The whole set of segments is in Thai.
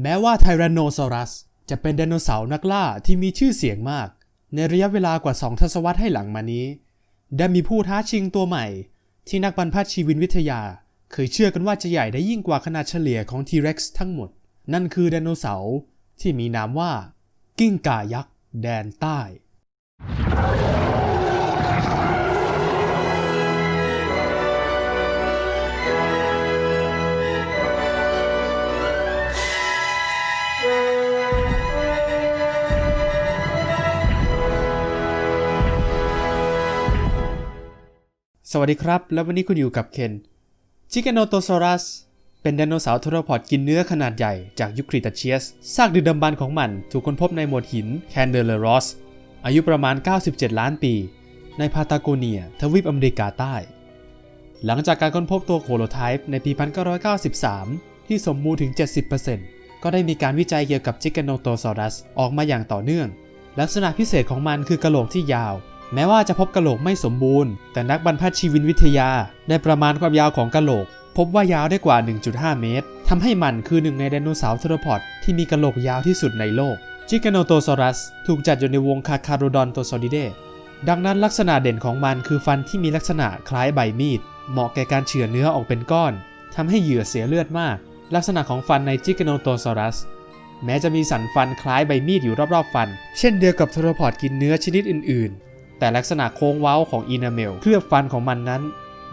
แม้ว่าไทแรนโนซอรัส จะเป็นไดโนเสาร์นักล่าที่มีชื่อเสียงมาก ในระยะเวลากว่า2ทศวรรษให้หลังมานี้ ได้มีผู้ท้าชิงตัวใหม่ ที่นักบรรพชีวินวิทยา เคยเชื่อกันว่าจะใหญ่ได้ยิ่งกว่าขนาดเฉลี่ยของทีเร็กซ์ทั้งหมด นั่นคือไดโนเสาร์ที่มีนามว่า กิ้งก่ายักษ์แดนใต้ สวัสดีครับ แล้ววันนี้คุณอยู่กับเคนจิก a นโตซอรัสเป็นไดโนเสาร์ทรพอดกินเนื้อขนาดใหญ่จากยุคคริตาเชียสซากดึกดำบรรพ์ของมันถูกค้นพบในหมวดหินแคนเดเลรอสอายุประมาณ 97 ล้านปี ในพาตาโกเนีย ทวีปอเมริกาใต้ หลังจากการค้นพบตัวโคโลไทป์ในปี 1993 ที่สมบูรณ์ถึง 70%ก็ได้มีการวิจัยเกี่ยวกับจิก a นโตซอรัสออกมาอย่างต่อเนื่อง ลักษณะพิเศษของมันคือกระโหลกที่ยาว แม้ว่าจะพบกระโหลกไม่สมบูรณ์ แต่นักบรรพชีวินวิทยา ได้ประมาณความยาวของกระโหลก พบว่ายาวได้กว่า 1.5 เมตรทำให้มันคือหนึ่งในไดโนเสาร์เทโรพอดที่มีกระโหลกยาวที่สุดในโลก จิก a นโตซอรัส ถูกจัดอยู่ในวงคาคาโรดอนโตซอดิเดดังนั้นลักษณะเด่นของมันคือฟันที่มีลักษณะคล้ายใบมีด เหมาะแก่การเฉือนเนื้อออกเป็นก้อนทำให้เหยื่อเสียเลือดมาก ลักษณะของฟันในจิก a นโตซอรัสแม้จะมีสันฟันคล้ายใบมีดอยู่รอบๆฟัน เช่นเดียวกับเทโรพอดกินเนื้อชนิดอื่น แต่ลักษณะโค้งเว้าของอีนาเมลเคลือบฟันของมันนั้น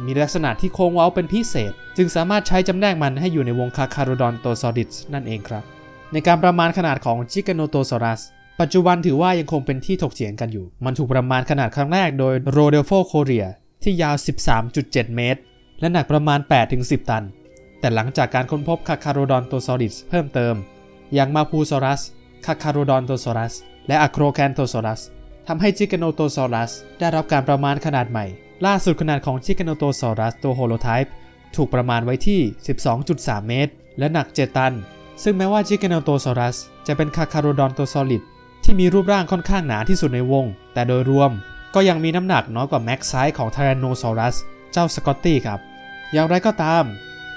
มีลักษณะที่โค้งเว้าเป็นพิเศษ จึงสามารถใช้จำแนกมันให้อยู่ในวงคาคาโรดอนโตซอดิสนั่นเองครับ ในการประมาณขนาดของจิกโนโตซอรัสปัจจุบันถือว่ายังคงเป็นที่ถกเถียงกันอยู่ มันถูกประมาณขนาดครั้งแรกโดยโรเดลโฟโคเรียที่ยาว 13.7 เมตร และหนักประมาณ 8-10 ตัน แต่หลังจากการค้นพบคาคาโรดอนโตซอดิสเพิ่มเติม อย่างมาพูซอรัสคาคาโรดอนโตซอรัส และอะโครแคนโตซอรัส ทำให้จิกโนโตซอรัสได้รับการประมาณขนาดใหม่ ล่าสุดขนาดของจิกโนโตซอรัสตัวโฮโลไทป์ถูกประมาณไว้ที่ 12.3 เมตร และหนัก 7 ตัน ซึ่งแม้ว่าจิกโนโตซอรัสจะเป็นคาคาโรดอนโตซอลิดที่มีรูปร่างค่อนข้างหนาที่สุดในวง แต่โดยรวมก็ยังมีน้ำหนักน้อยกว่าแม็กไซส์ของไทแรนโนซอรัสเจ้าสกอตตี้ครับ อย่างไรก็ตาม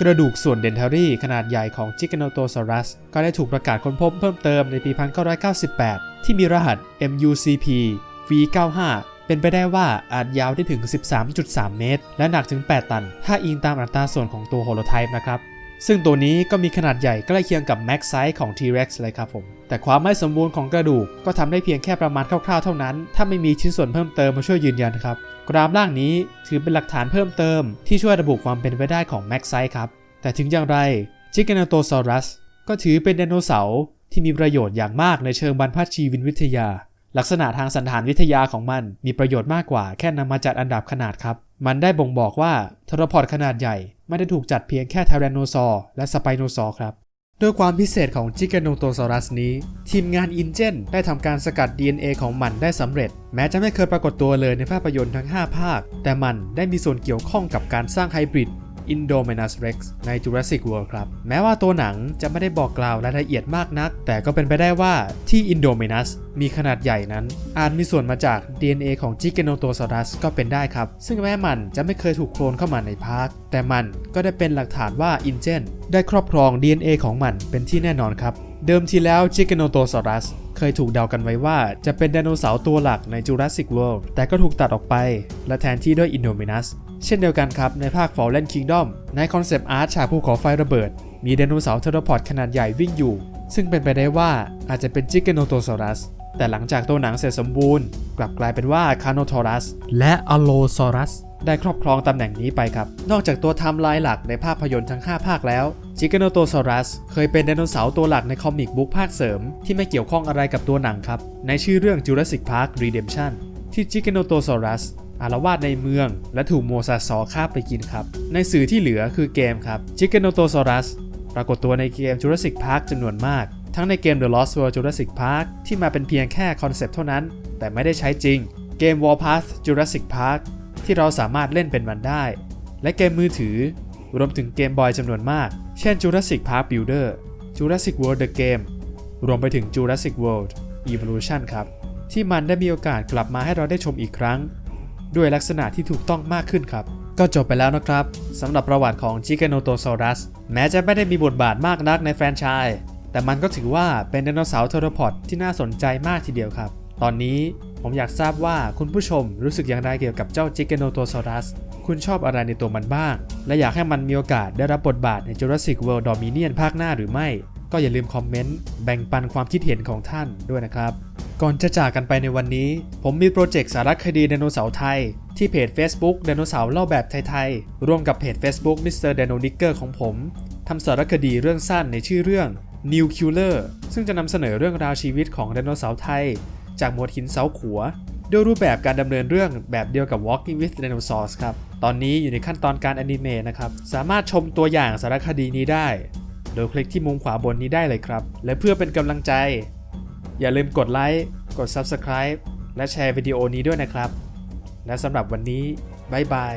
กระดูกส่วนเดนเทอรี่ขนาดใหญ่ของจิกโนโตซอรัสก็ได้ถูกประกาศค้นพบเพิ่มเติมในปี 1998 ที่มีรหัส MUCP V95 เป็นไปได้ว่าอาจยาวได้ถึง 13.3 เมตร และหนักถึง 8 ตัน ถ้าอิงตามอัตราส่วนของตัวโฮโลไทป์นะครับ ซึ่งตัวนี้ก็มีขนาดใหญ่ใกล้เคียงกับแม็กไซส์ของ T-Rex เลยครับผม แต่ความไม่สมบูรณ์ของกระดูกก็ทำได้เพียงแค่ประมาณคร่าวๆเท่านั้น ถ้าไม่มีชิ้นส่วนเพิ่มเติมมาช่วยยืนยันครับ กรามล่างนี้ถือเป็นหลักฐานเพิ่มเติม ที่ช่วยระบุความเป็นไปได้ของแม็กไซส์ครับ แต่ถึงอย่างไรจิก a นโตซอรัสก็ถือเป็นไดโนเสาร์ ที่มีประโยชน์อย่างมากในเชิงบรรพชีวินวิทยา ลักษณะทางสันฐานวิทยาของมันมีประโยชน์มากกว่าแค่นำมาจัดอันดับขนาดครับ มันได้บ่งบอกว่าทรพอดขนาดใหญ่ไม่ได้ถูกจัดเพียงแค่ไทแรนโนซอร์และสไปโนซอร์ครับด้วยความพิเศษของจิก a นโตซอรัสนี้ ทีมงานอินเจนได้ทำการสกัด DNA ของมันได้สำเร็จ แม้จะไม่เคยปรากฏตัวเลยในภาพยนตร์ทั้ง 5 ภาค แต่มันได้มีส่วนเกี่ยวข้องกับการสร้างไฮบริด Indominus Rex ใน Jurassic World ครับ แม้ว่าตัวหนังจะไม่ได้บอกกล่าวรายละเอียดมากนัก แต่ก็เป็นไปได้ว่าที่ Indominus มีขนาดใหญ่นั้น อาจมีส่วนมาจาก DNA ของ Giganotosaurus ก็เป็นได้ครับ ซึ่งแม้มันจะไม่เคยถูกโคลนเข้ามาในพาร์ค แต่มันก็ได้เป็นหลักฐานว่า InGen ได้ครอบครอง DNA ของมันเป็นที่แน่นอนครับเดิมทีแล้ว Giganotosaurus เคยถูกเดากันไว้ว่าจะเป็นไดโนเสาร์ตัวหลักใน Jurassic World แต่ก็ถูกตัดออกไป และแทนที่ด้วย Indominus เช่นเดียวกันครับ ในภาค Fallen Kingdom ในคอนเซปต์อาร์ตฉากภูเขาไฟระเบิด มีไดโนเสาร์เทอร์พอดขนาดใหญ่วิ่งอยู่ ซึ่งเป็นไปได้ว่าอาจจะเป็นจิก a นโตซอรัสแต่หลังจากตัวหนังเสร็จสมบูรณ์ กลับกลายเป็นว่าคาโนทอรัสและอโลซอรัสได้ครอบครองตำแหน่งนี้ไปครับ นอกจากตัวไทม์ไลน์หลักในภาพยนตร์ทั้ง 5 ภาคแล้วจิก a นโตซอรัสเคยเป็นไดโนเสาร์ตัวหลักในคอมิกบุ๊กภาคเสริม ที่ไม่เกี่ยวข้องอะไรกับตัวหนังครับ ในชื่อเรื่อง Jurassic Park Redemption ที่จิก a นโตซอรัส อารวาสในเมือง และถูกโมซาซอคาไปกินครับ ในสื่อที่เหลือคือเกมครับ c h i c a n o t o s a u r u s ปรากฏตัวในเกม Jurassic Park จำนวนมาก ทั้งในเกม The Lost World Jurassic Park ที่มาเป็นเพียงแค่คอนเซปต์เท่านั้น แต่ไม่ได้ใช้จริง เกม Warpath Jurassic Park ที่เราสามารถเล่นเป็นมันได้ และเกมมือถือ รวมถึงเกมบอยจำนวนมาก เช่น Jurassic Park Builder Jurassic World The Game รวมไปถึง Jurassic World Evolution ครับ ที่มันได้มีโอกาสกลับมาให้เราได้ชมอีกครั้ง ด้วยลักษณะที่ถูกต้องมากขึ้นครับ ก็จบไปแล้วนะครับสำหรับประวัติของ Giganotosaurus แม้จะไม่ได้มีบทบาทมากนักในแฟรนไชส์แต่มันก็ถือว่าเป็นไดโนเสาร์เทอร์พอดที่น่าสนใจมากทีเดียวครับ ตอนนี้ผมอยากทราบว่าคุณผู้ชมรู้สึกอย่างไรเกี่ยวกับเจ้าจิกเกโนโตซอรัสคุณชอบอะไรในตัวมันบ้าง และอยากให้มันมีโอกาสได้รับบทบาทใน Jurassic World Dominion ภาคหน้าหรือไม่ ก็อย่าลืมคอมเมนต์แบ่งปันความคิดเห็นของท่านด้วยนะครับ ก่อนจะจากกันไปในวันนี้ ผมมีโปรเจกต์สารคดีไดโนเสาร์ไทย ที่เพจ Facebook ไดโนเสาร์เล่าแบบไทยๆ ร่วมกับเพจ Facebook Mr. Dino Digger ของผมทำสารคดีเรื่องสั้นในชื่อเรื่อง New Killer ซึ่งจะนำเสนอเรื่องราวชีวิตของไดโนเสาร์ไทย จากหมวดหินเสาขัวด้วยรูปแบบการดำเนินเรื่องแบบเดียวกับ Walking with Dinosaurs ครับ ตอนนี้อยู่ในขั้นตอนการแอนิเมะนะครับ สามารถชมตัวอย่างสารคดีนี้ได้ โดยคลิกที่มุมขวาบนนี้ได้เลยครับ และเพื่อเป็นกำลังใจ อย่าลืมกดไลค์ กด Subscribe และแชร์วิดีโอนี้ด้วยนะครับ และสำหรับวันนี้ บ๊ายบาย